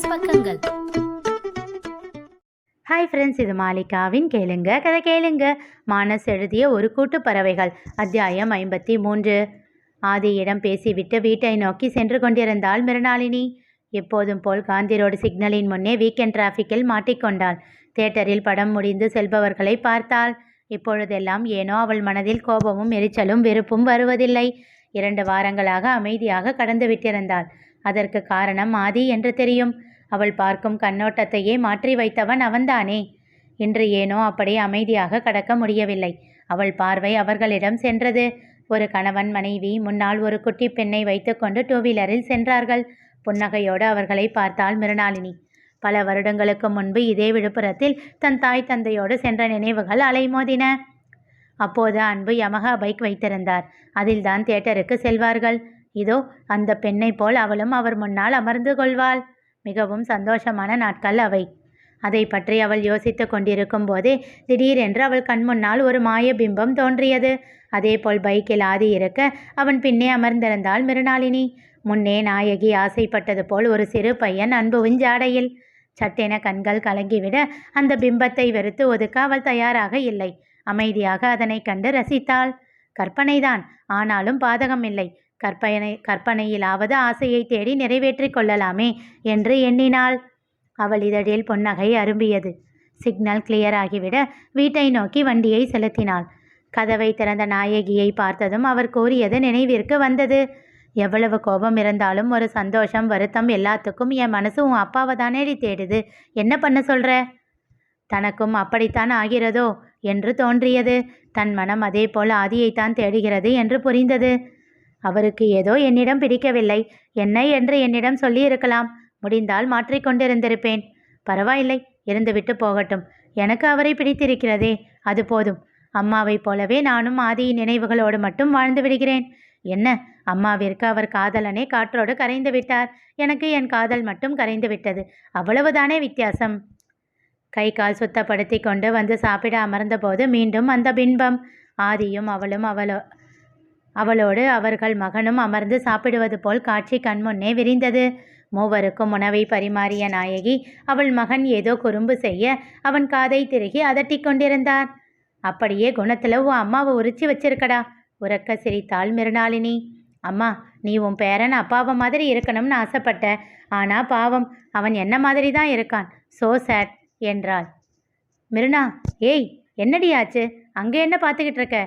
மானஸ் பக்கங்கள். Hi friends இது மாலிகாவின் கேளுங்க கதை கேளுங்க. மானஸ் எழுதிய ஒரு கூட்டு பறவைகள் அத்தியாயம் ஐம்பத்தி மூன்று ஆதியிடம் பேசிவிட்டு வீட்டை நோக்கி சென்று கொண்டிருந்தாள் மிருணாளினி எப்போதும் போல் காந்தி ரோடு சிக்னலின் முன்னே வீக்கெண்ட் டிராஃபிக்கில் மாட்டிக்கொண்டாள். தியேட்டரில் படம் முடிந்து செல்பவர்களை பார்த்தாள். இப்பொழுதெல்லாம் ஏனோ அவள் மனதில் கோபமும் எரிச்சலும் வெறுப்பும் வருவதில்லை. இரண்டு வாரங்களாக அமைதியாக கடந்து விட்டிருந்தாள். அதற்கு காரணம் ஆதி என்று தெரியும். அவள் பார்க்கும் கண்ணோட்டத்தையே மாற்றி வைத்தவன் அவன்தானே? இன்று ஏனோ அப்படி அமைதியாக கடக்க முடியவில்லை. அவள் பார்வை அவர்களிடம் சென்றது. ஒரு கணவன் மனைவி முன்னால் ஒரு குட்டி பெண்ணை வைத்துக்கொண்டு டூ வீலரில் சென்றார்கள். புன்னகையோடு அவர்களை பார்த்தாள் மிருணாளினி பல வருடங்களுக்கு முன்பு இதே விழுப்புரத்தில் தன் தாய் தந்தையோடு சென்ற நினைவுகள் அலைமோதின. அப்போது அன்பு யமகா பைக் வைத்திருந்தார். அதில்தான் தியேட்டருக்கு செல்வார்கள். இதோ அந்த பெண்ணை போல் அவளும் அவர் முன்னால் அமர்ந்து கொள்வாள். மிகவும் சந்தோஷமான நாட்கள் அவை. அதை பற்றி அவள் யோசித்து கொண்டிருக்கும் போதே திடீரென்று அவள் கண் முன்னால் ஒரு மாய பிம்பம் தோன்றியது. அதேபோல் பைக்கில் ஆதி இருக்க அவன் பின்னே அமர்ந்திருந்தாள் மிருணாளினி முன்னே நாயகி ஆசைப்பட்டது போல் ஒரு சிறு பையன் அன்புவின் ஜாடையில் சட்டென கண்கள் கலங்கிவிட அந்த பிம்பத்தை வெறுத்து ஒதுக்க அவள் தயாராக இல்லை. அமைதியாக அதனை கண்டு ரசித்தாள். கற்பனைதான் ஆனாலும் பாதகமில்லை கற்பனை கற்பனையிலாவது ஆசையை தேடி நிறைவேற்றிக் கொள்ளலாமே என்று எண்ணினாள். அவள் இதழில் பொன்னகை அரும்பியது. சிக்னல் கிளியர் ஆகிவிட வீட்டை நோக்கி வண்டியை செலுத்தினாள். கதவை திறந்த நாயகியை பார்த்ததும் அவர் கூறியது நினைவிற்கு வந்தது. எவ்வளவு கோபம் இருந்தாலும் ஒரு சந்தோஷம் வருத்தம் எல்லாத்துக்கும் என் மனசு உன் அப்பாவை தானேடி தேடுது. என்ன பண்ண சொல்ற? தனக்கும் அப்படித்தான் ஆகிறதோ? என்று தோன்றியது. தன் மனம் அதே போல் ஆதியைத்தான் தேடுகிறது என்று புரிந்தது. அவருக்கு ஏதோ என்னிடம் பிடிக்கவில்லை. என்ன என்று என்னிடம் சொல்லியிருக்கலாம். முடிந்தால் மாற்றிக்கொண்டிருந்திருப்பேன் பரவாயில்லை இருந்துவிட்டு போகட்டும். எனக்கு அவரை பிடித்திருக்கிறதே அது போதும். அம்மாவைப் போலவே நானும் ஆதியின் நினைவுகளோடு மட்டும் வாழ்ந்து விடுகிறேன். என்ன அம்மாவிற்கு அவர் காதலனே காற்றோடு கரைந்து விட்டார். எனக்கு என் காதல் மட்டும் கரைந்து விட்டது. அவ்வளவுதானே வித்தியாசம்? கை கால் சுத்தப்படுத்தி கொண்டு வந்து சாப்பிட அமர்ந்தபோது மீண்டும் அந்த பின்பம். ஆதியும் அவளும் அவளோ அவளோடு அவர்கள் மகனும் அமர்ந்து சாப்பிடுவது போல் காட்சி கண்முன்னே விரிந்தது. மூவருக்கும் உணவை பரிமாறிய நாயகி அவள் மகன் ஏதோ குறும்பு செய்ய அவன் காதை திருகி அதட்டி கொண்டிருந்தார். அப்படியே குணத்தில் உன் அம்மாவை உரிச்சி வச்சிருக்கடா. உறக்க சிரித்தாள் மிருணாளினி அம்மா நீ உன் பேரன் அப்பாவை மாதிரி இருக்கணும்னு ஆசைப்பட்ட. ஆனா பாவம் அவன் என்ன மாதிரி தான் இருக்கான். சோ சேட் என்றாள். மிருணா ஏய் என்னடி ஆச்சு? அங்கே என்ன பார்த்துக்கிட்டு இருக்க?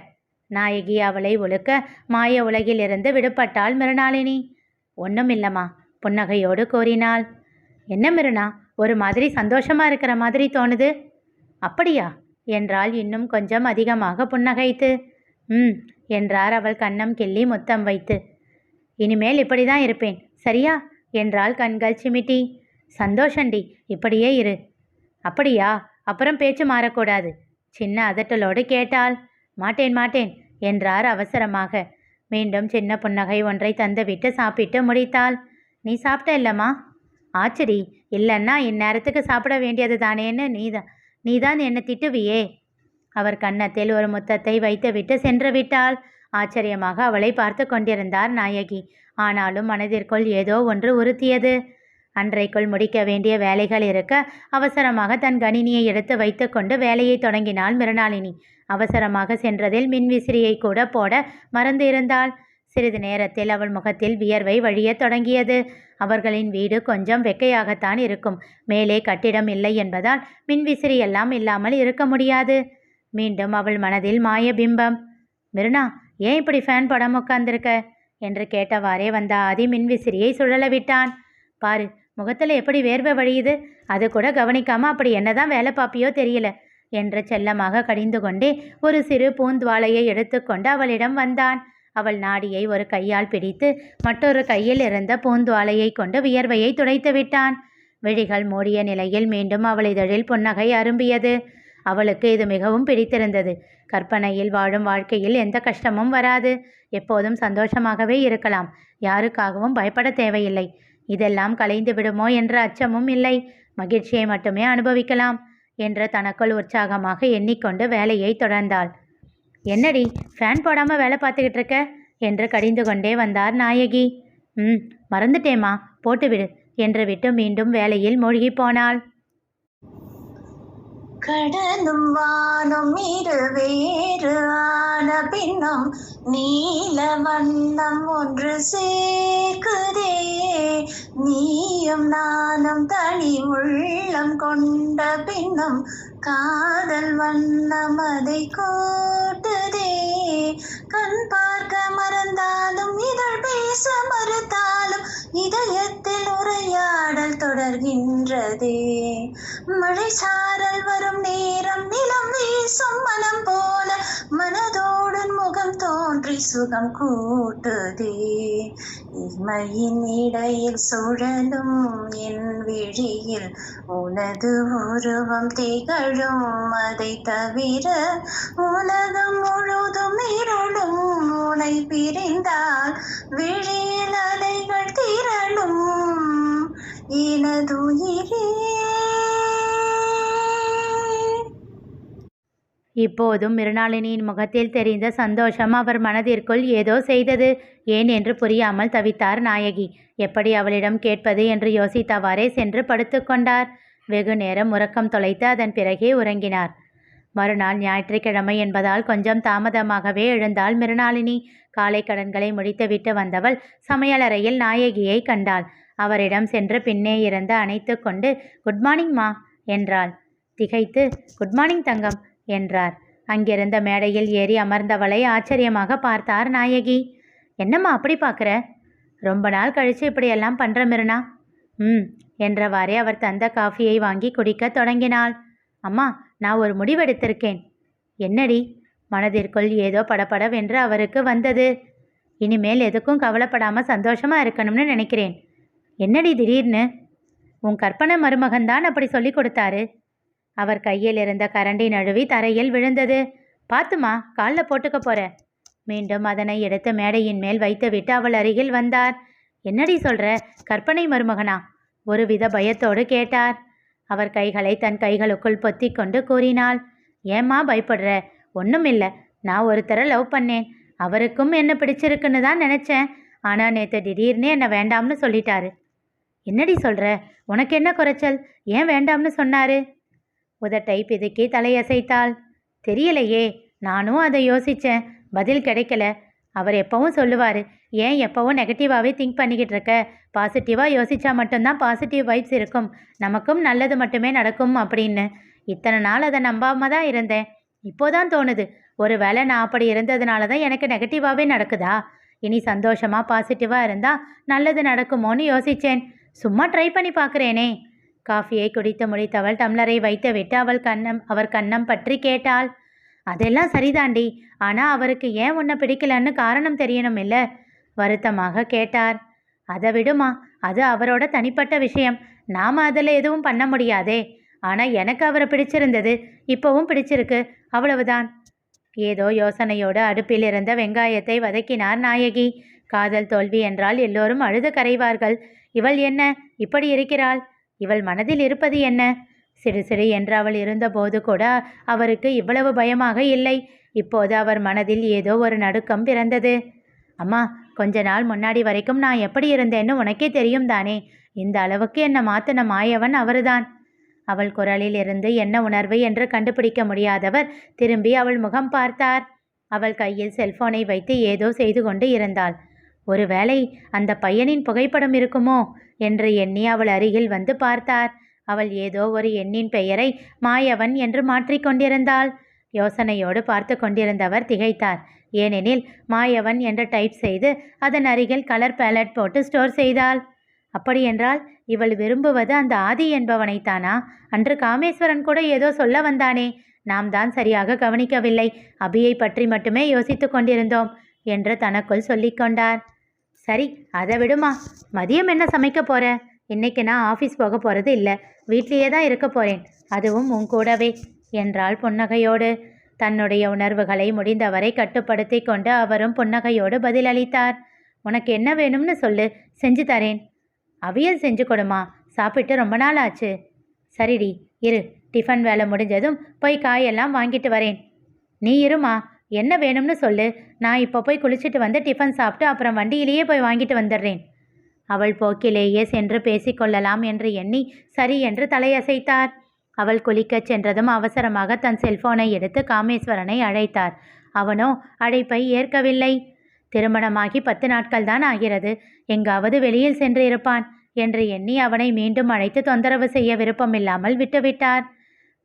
நாயகி அவளை ஒழுக்க மாய உலகிலிருந்து விடுபட்டாள் மிருணாளினி ஒன்றும் இல்லைம்மா புன்னகையோடு கூறினாள். என்ன மிருணா ஒரு மாதிரி சந்தோஷமா இருக்கிற மாதிரி தோணுது? அப்படியா என்றால் இன்னும் கொஞ்சம் அதிகமாக புன்னகைத்து. ம் என்றார் அவள் கண்ணம் கிள்ளி முத்தம் வைத்து. இனிமேல் இப்படி தான் இருப்பேன் சரியா? என்றாள் கண்கள் சிமிட்டி. சந்தோஷண்டி இப்படியே இரு. அப்படியா? அப்புறம் பேச்சு மாறக்கூடாது சின்ன அதட்டலோடு கேட்டாள். மாட்டேன் மாட்டேன் என்றார் அவசரமாக. மீண்டும் சின்ன புன்னகை ஒன்றை தந்துவிட்டு சாப்பிட்டு முடித்தாள். நீ சாப்பிட்ட இல்லம்மா? ஆச்சரி. இல்லைன்னா இந்நேரத்துக்கு சாப்பிட வேண்டியது தானேன்னு நீதான் நீதான் என்னை திட்டுவியே. அவர் கன்னத்தில் ஒரு முத்தத்தை வைத்துவிட்டு சென்று விட்டாள். ஆச்சரியமாக அவளை பார்த்து கொண்டிருந்தார் நாயகி. ஆனாலும் மனதிற்குள் ஏதோ ஒன்று உறுத்தியது. அன்றைக்குள் முடிக்க வேண்டிய வேலைகள் இருக்க அவசரமாக தன் கணினியை எடுத்து வைத்துக்கொண்டு வேலையை தொடங்கினாள் மிருணாளினி அவசரமாக சென்றதில் மின்விசிறியை கூட போட மறந்து இருந்தாள். சிறிது நேரத்தில் அவள் முகத்தில் வியர்வை வழியத் தொடங்கியது. அவர்களின் வீடு கொஞ்சம் வெக்கையாகத்தான் இருக்கும். மேலே கட்டிடம் இல்லை என்பதால் மின்விசிறி எல்லாம் இல்லாமல் இருக்க முடியாது. மீண்டும் அவள் மனதில் மாய பிம்பம். மிருனா ஏன் இப்படி ஃபேன் படம் உட்கார்ந்திருக்க? என்று கேட்டவாறே வந்த ஆதி மின்விசிறியை சுழல விட்டான். பாரு முகத்தில் எப்படி வேர்வை வழியுது? அது கூட கவனிக்காம அப்படி என்னதான் வேலை பார்ப்பியோ தெரியல. என்று செல்லமாக கடிந்து கொண்டே ஒரு சிறு பூந்துவாளையை எடுத்துக்கொண்டு அவளிடம் வந்தான். அவள் நாடியை ஒரு கையால் பிடித்து மற்றொரு கையில் இருந்த பூந்துவாளையை கொண்டு வியர்வையை துடைத்து விட்டான். விழிகள் மூடிய நிலையில் மீண்டும் அவள் இதழில் புன்னகை அரும்பியது. அவளுக்கு இது மிகவும் பிடித்திருந்தது. கற்பனையில் வாழும் வாழ்க்கையில் எந்த கஷ்டமும் வராது. எப்போதும் சந்தோஷமாகவே இருக்கலாம். யாருக்காகவும் பயப்பட தேவையில்லை. இதெல்லாம் கலைந்து விடுமோ என்ற அச்சமும் இல்லை. மகிழ்ச்சியை மட்டுமே அனுபவிக்கலாம். என்று தனக்குள் உற்சாகமாக எண்ணிக்கொண்டு வேலையை தொடர்ந்தாள். என்னடி ஃபேன் போடாமல் வேலை பார்த்துக்கிட்டு இருக்க? என்று கடிந்து கொண்டே வந்தார் நாயகி. ம் மறந்துட்டேம்மா. போட்டுவிடு என்று விட்டு மீண்டும் வேலையில் மூழ்கிப் போனாள். கடலும் வானும் இருவேறு ஆன பின்னும் நீல வண்ணம் ஒன்று சேர்க்குதே. நீயும் நானும் தனி உள்ளம் கொண்ட பின்னும் காதல் வண்ணம் அதை கூட்டுதே. கண் பார்க்க மறந்தாலும் இதழ் பேச மறுத்தாலும் இதயத்தில் உரையாடல் தொடர்கின்றதே. மழை சா சொம்மனம் போல மனதோடு முகம் தோன்றி சுகம் கூட்டுதே. இமையின் இடையில் சுழலும் என் விழியில் உனது உருவம் திகழும். அதை தவிர உலகம் முழுதும் இருளும். உனை பிரிந்தால் விழியில் அலைகள் திரளும். எனதுயிரே இப்போதும் மிருணாளினியின் முகத்தில் தெரிந்த சந்தோஷம் அவர் மனதிற்குள் ஏதோ செய்தது. ஏன் என்று புரியாமல் தவித்தார் நாயகி. எப்படி அவளிடம் கேட்பது என்று யோசித்தவாறே சென்று படுத்துக்கொண்டார் வெகு நேரம் உறக்கம் தொலைத்து அதன் பிறகே உறங்கினார். மறுநாள் ஞாயிற்றுக்கிழமை என்பதால் கொஞ்சம் தாமதமாகவே எழுந்தாள் மிருணாளினி காலை கடன்களை முடித்துவிட்டு வந்தவள் சமையலறையில் நாயகியை கண்டாள். அவரிடம் சென்று பின்னே இருந்து அணைத்து கொண்டு குட் மார்னிங் மா என்றாள். திகைத்து குட் மார்னிங் தங்கம். என்றார். அங்கிருந்த மேடையில் ஏறி அமர்ந்தவளை ஆச்சரியமாக பார்த்தார் நாயகி. என்னம்மா அப்படி பார்க்குற? ரொம்ப நாள் கழிச்சு இப்படியெல்லாம் பண்ணுற மிருனா? ம் என்றவாறே அவர் தந்த காஃபியை வாங்கி குடிக்கத் தொடங்கினாள். அம்மா நான் ஒரு முடிவெடுத்திருக்கேன். என்னடி? மனதிற்குள் ஏதோ படபடவென்று அவருக்கு வந்தது. இனிமேல் எதுக்கும் கவலைப்படாமல் சந்தோஷமாக இருக்கணும்னு நினைக்கிறேன். என்னடி திடீர்னு? உன் கற்பனை மருமகன்தான் அப்படி சொல்லி கொடுத்தாரு. அவர் கையில் இருந்த கரண்டி நழுவி தரையில் விழுந்தது. பாத்துமா காலில் போட்டுக்க போற. மீண்டும் அதனை எடுத்து மேடையின் மேல் வைத்துவிட்டு அவள் அருகில் வந்தார். என்னடி சொல்ற? கற்பனை மருமகனா? ஒருவித பயத்தோடு கேட்டார். அவர் கைகளை தன் கைகளுக்குள் பொத்தி கொண்டு கூறினாள். ஏம்மா பயப்படுற? ஒன்றும் இல்லை. நான் ஒருத்தரை லவ் பண்ணேன். அவருக்கும் என்ன பிடிச்சிருக்குன்னு தான் நினச்சேன். ஆனால் நேற்று திடீர்னு என்னை வேண்டாம்னு சொல்லிட்டாரு. என்னடி சொல்கிற உனக்கு என்ன குறைச்சல்? ஏன் வேண்டாம்னு சொன்னாரு? உதட்டை பிதுக்கி தலையசைத்தாள். தெரியலையே நானும் அதை யோசித்தேன் பதில் கிடைக்கல. அவர் எப்பவும் சொல்லுவார் ஏன் எப்பவும் நெகட்டிவாகவே திங்க் பண்ணிக்கிட்டு இருக்க? பாசிட்டிவாக யோசித்தா மட்டும்தான் பாசிட்டிவ் வைப்ஸ் இருக்கும். நமக்கும் நல்லது மட்டுமே நடக்கும் அப்படின்னு. இத்தனை நாள் அதை நம்பாம தான் இருந்தேன். இப்போதான் தோணுது ஒரு வேளை நான் அப்படி இருந்ததுனால தான் எனக்கு நெகட்டிவாகவே நடக்குதா? இனி சந்தோஷமாக பாசிட்டிவாக இருந்தால் நல்லது நடக்குமோன்னு யோசித்தேன் சும்மா ட்ரை பண்ணி பார்க்குறேனே காஃபியை குடித்து முடித்தவள் டம்ளரை வைத்துவிட்டு அவள் கண்ணம் அவர் கன்னம் பற்றி கேட்டாள். அதெல்லாம் சரிதாண்டி. ஆனால் அவருக்கு ஏன் உன்னை பிடிக்கலன்னு காரணம் தெரியணும் இல்லை? வருத்தமாக கேட்டார். அதை விடுமா. அது அவரோட தனிப்பட்ட விஷயம். நாம் அதில் எதுவும் பண்ண முடியாதே. ஆனால் எனக்கு அவரை பிடிச்சிருந்தது. இப்போவும் பிடிச்சிருக்கு. அவ்வளவுதான். ஏதோ யோசனையோடு அடுப்பில் இருந்த வெங்காயத்தை வதக்கினார் நாயகி. காதல் தோல்வி என்றால் எல்லோரும் அழுது கரைவார்கள். இவள் என்ன? இப்படி இருக்கிறாள். இவள் மனதில் இருப்பது என்ன? சிறு சிறு என்று அவள் இருந்தபோது கூட அவருக்கு இவ்வளவு பயமாக இல்லை. இப்போது அவர் மனதில் ஏதோ ஒரு நடுக்கம் பிறந்தது. அம்மா கொஞ்ச நாள் முன்னாடி வரைக்கும் நான் எப்படி இருந்தேன்னு உனக்கே தெரியும் தானே? இந்த அளவுக்கு என்னை மாத்தின மாயவன் அவர்தான். அவள் குரலில் இருந்து என்ன உணர்வு என்று கண்டுபிடிக்க முடியாதவர் திரும்பி அவள் முகம் பார்த்தார். அவள் கையில் செல்போனை வைத்து ஏதோ செய்து கொண்டு இருந்தாள். ஒருவேளை அந்த பையனின் புகைப்படம் இருக்குமோ? என்று எண்ணி அவள் அருகில் வந்து பார்த்தார். அவள் ஏதோ ஒரு எண்ணின் பெயரை மாயவன் என்று மாற்றிக்கொண்டிருந்தாள் யோசனையோடு பார்த்து கொண்டிருந்தவர் திகைத்தார். ஏனெனில் மாயவன் என்று டைப் செய்து அதன் அருகில் கலர் பேலட் போட்டு ஸ்டோர் செய்தாள். அப்படியென்றால் இவள் விரும்புவது அந்த ஆதி என்பவனைத்தானா? அன்று காமேஸ்வரன் கூட ஏதோ சொல்ல வந்தானே. நாம் தான் சரியாக கவனிக்கவில்லை. அபியை பற்றி மட்டுமே யோசித்துக் கொண்டிருந்தோம் என்று தனக்குள் சொல்லிக்கொண்டார் சரி அதை விடுமா. மதியம் என்ன சமைக்க போற? இன்னைக்கு நான் ஆஃபீஸ் போக போகிறது இல்லை. வீட்லேயே தான் இருக்க போகிறேன் அதுவும் உன் கூடவே என்றாள் புன்னகையோடு. தன்னுடைய உணர்வுகளை முடிந்தவரை கட்டுப்படுத்தி கொண்டு அவரும் புன்னகையோடு பதிலளித்தார். உனக்கு என்ன வேணும்னு சொல்லு செஞ்சு தரேன். அவியல் செஞ்சு கொடுமா. சாப்பிட்டு ரொம்ப நாள் ஆச்சு. சரிடி இரு. டிஃபன் வேலை முடிஞ்சதும் போய் காயெல்லாம் வாங்கிட்டு வரேன். நீ இருமா. என்ன வேணும்னு சொல்லு. நான் இப்போ போய் குளிச்சுட்டு வந்து டிஃபன் சாப்பிட்டு அப்புறம் வண்டியிலேயே போய் வாங்கிட்டு வந்துடுறேன். அவள் போக்கிலேயே சென்று பேசிக்கொள்ளலாம் என்று எண்ணி சரி என்று தலையசைத்தார். அவள் குளிக்கச் சென்றதும் அவசரமாக தன் செல்போனை எடுத்து காமேஸ்வரனை அழைத்தார். அவனோ அழைப்பை ஏற்கவில்லை. திருமணமாகி பத்து நாட்கள் தான் ஆகிறது. எங்காவது வெளியில் சென்று இருப்பான் என்று எண்ணி அவனை மீண்டும் அழைத்து தொந்தரவு செய்ய விருப்பமில்லாமல் விட்டுவிட்டார்.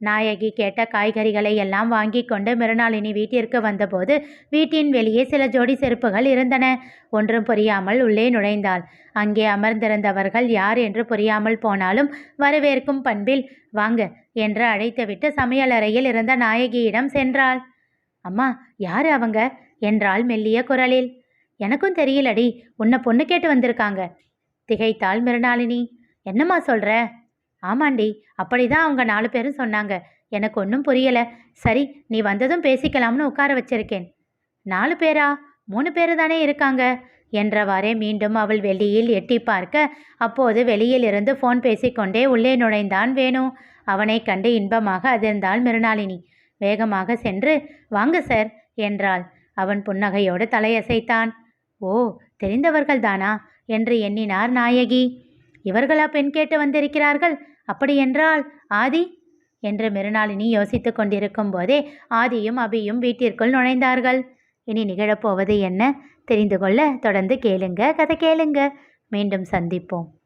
நாயகி கேட்ட காய்கறிகளை எல்லாம் வாங்கி கொண்டு மிருணாளினி வீட்டிற்கு வந்தபோது வீட்டின் வெளியே சில ஜோடி செருப்புகள் இருந்தன. ஒன்றும் புரியாமல் உள்ளே நுழைந்தாள். அங்கே அமர்ந்திருந்தவர்கள் யார் என்று புரியாமல் போனாலும் வரவேற்கும் பண்பில் வாங்க என்று அழைத்துவிட்டு சமையலறையில் இருந்த நாயகியிடம் சென்றாள். அம்மா யார் அவங்க? என்றாள் மெல்லிய குரலில். எனக்கும் தெரியலடி உன்னை பொண்ணு கேட்டு வந்திருக்காங்க. திகைத்தாள் மிருணாளினி என்னம்மா சொல்ற? ஆமாண்டி அப்படிதான் அவங்க நாலு பேரும் சொன்னாங்க. எனக்கு ஒன்றும் புரியலை. சரி நீ வந்ததும் பேசிக்கலாம்னு உட்கார வச்சிருக்கேன். நாலு பேரா? மூணு பேர் தானே இருக்காங்க? என்றவாறே மீண்டும் அவள் வெளியில் எட்டி பார்க்க அப்போது வெளியில் இருந்து ஃபோன் பேசிக்கொண்டே உள்ளே நுழைந்தான் வேணு. அவனை கண்டு இன்பமாக அதிர்ந்தாள் மிருணாளினி வேகமாக சென்று வாங்க சார் என்றாள். அவன் புன்னகையோடு தலையசைத்தான். ஓ தெரிந்தவர்கள்தானா என்று எண்ணினார் நாயகி. இவர்களா பெண் கேட்டு வந்திருக்கிறார்கள்? அப்படியென்றால் ஆதி? என்று மிருணாளினி யோசித்துக் கொண்டிருக்கும் போதே ஆதியும் அபியும் வீட்டிற்குள் நுழைந்தார்கள். இனி நிகழப்போவது என்ன? தெரிந்து கொள்ள தொடர்ந்து கேளுங்க. கதை கேளுங்க. மீண்டும் சந்திப்போம்.